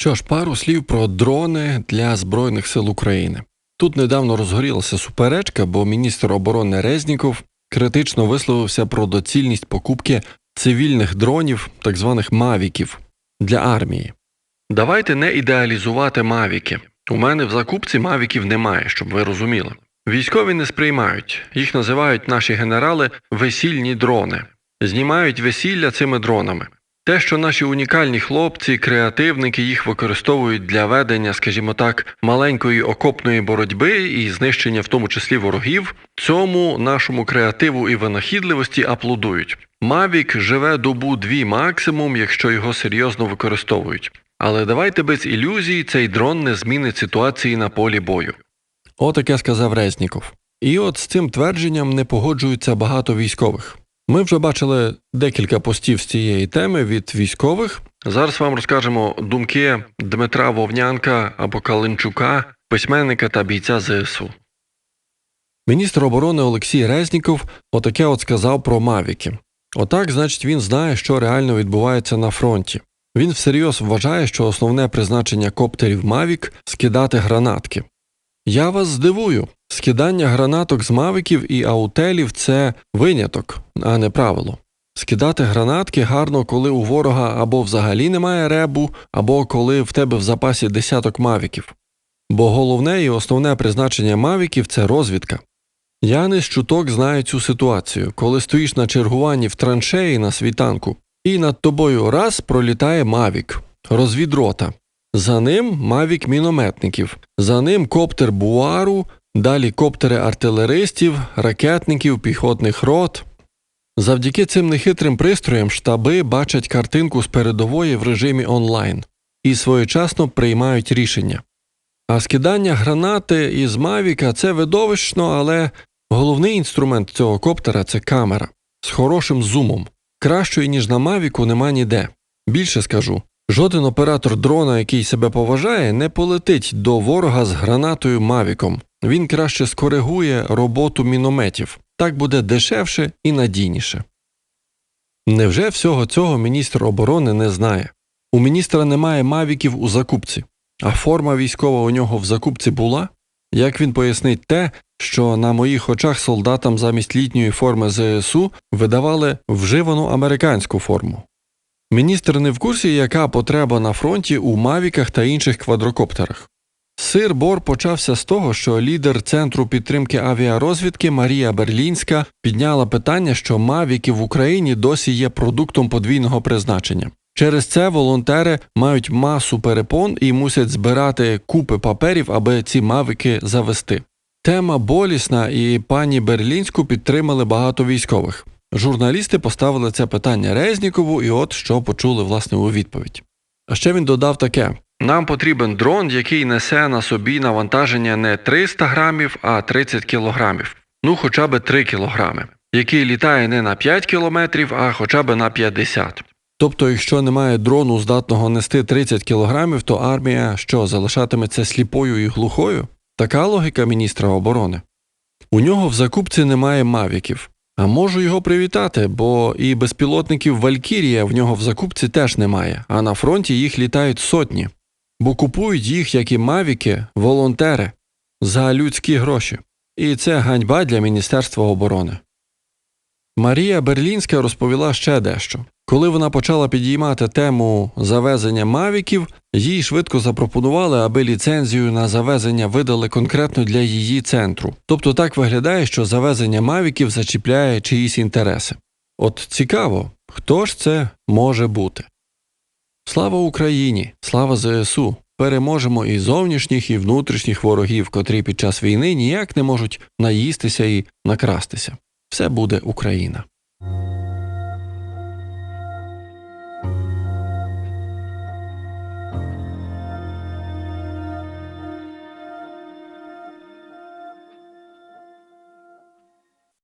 Що ж, пару слів про дрони для Збройних сил України. Тут недавно розгорілася суперечка, бо міністр оборони Резніков критично висловився про доцільність покупки цивільних дронів, так званих мавіків, для армії. Давайте не ідеалізувати мавіки. У мене в закупці мавіків немає, щоб ви розуміли. Військові не сприймають, їх називають наші генерали весільні дрони, знімають весілля цими дронами. Те, що наші унікальні хлопці, креативники їх використовують для ведення, скажімо так, маленької окопної боротьби і знищення в тому числі ворогів, цьому нашому креативу і винахідливості аплодують. Мавік живе добу дві максимум, якщо його серйозно використовують. Але давайте без ілюзій, цей дрон не змінить ситуації на полі бою. Отаке сказав Резніков. І от з цим твердженням не погоджуються багато військових. Ми вже бачили декілька постів з цієї теми від військових. Зараз вам розкажемо думки Дмитра Вовнянка або Калинчука, письменника та бійця ЗСУ. Міністр оборони Олексій Резніков отаке от сказав про Мавіки. Отак, значить, він знає, що реально відбувається на фронті. Він всерйоз вважає, що основне призначення коптерів Мавік скидати гранатки. Я вас здивую. Скидання гранаток з мавиків і аутелів це виняток, а не правило. Скидати гранатки гарно, коли у ворога або взагалі немає ребу, або коли в тебе в запасі десяток мавіків. Бо головне і основне призначення мавіків це розвідка. Я не з чуток знаю цю ситуацію, коли стоїш на чергуванні в траншеї на світанку, і над тобою раз пролітає мавік, розвідрота. За ним мавік мінометників, за ним коптер буару, далі коптери артилеристів, ракетників, піхотних рот. Завдяки цим нехитрим пристроям штаби бачать картинку з передової в режимі онлайн і своєчасно приймають рішення. А скидання гранати із Мавіка це видовищно, але головний інструмент цього коптера це камера з хорошим зумом. Кращої, ніж на Мавіку, нема ніде. Більше скажу, жоден оператор дрона, який себе поважає, не полетить до ворога з гранатою Мавіком. Він краще скоригує роботу мінометів. Так буде дешевше і надійніше. Невже всього цього міністр оборони не знає? У міністра немає мавіків у закупці, а форма військова у нього в закупці була? Як він пояснить те, що на моїх очах солдатам замість літньої форми ЗСУ видавали вживану американську форму? Міністр не в курсі, яка потреба на фронті у мавіках та інших квадрокоптерах. Сир Бор почався з того, що лідер центру підтримки авіарозвідки Марія Берлінська підняла питання, що мавіки в Україні досі є продуктом подвійного призначення. Через це волонтери мають масу перепон і мусять збирати купи паперів, аби ці мавики завести. Тема болісна, і пані Берлінську підтримали багато військових. Журналісти поставили це питання Резнікову, і от що почули власне у відповідь. А ще він додав таке: нам потрібен дрон, який несе на собі навантаження не 300 грамів, а 30 кілограмів, ну хоча б 3 кілограми, який літає не на 5 кілометрів, а хоча б на 50. Тобто, якщо немає дрону, здатного нести 30 кілограмів, то армія що залишатиметься сліпою і глухою? Така логіка міністра оборони. У нього в закупці немає мавіків. Можу його привітати, бо і безпілотників Валькірія в нього в закупці теж немає, а на фронті їх літають сотні, бо купують їх, як і мавіки, волонтери за людські гроші. І це ганьба для Міністерства оборони. Марія Берлінська розповіла ще дещо. Коли вона почала підіймати тему завезення мавіків, їй швидко запропонували, аби ліцензію на завезення видали конкретно для її центру. Тобто так виглядає, що завезення мавіків зачіпляє чиїсь інтереси. От цікаво, хто ж це може бути? Слава Україні! Слава ЗСУ! Переможемо і зовнішніх, і внутрішніх ворогів, котрі під час війни ніяк не можуть наїстися і накрастися. Все буде Україна.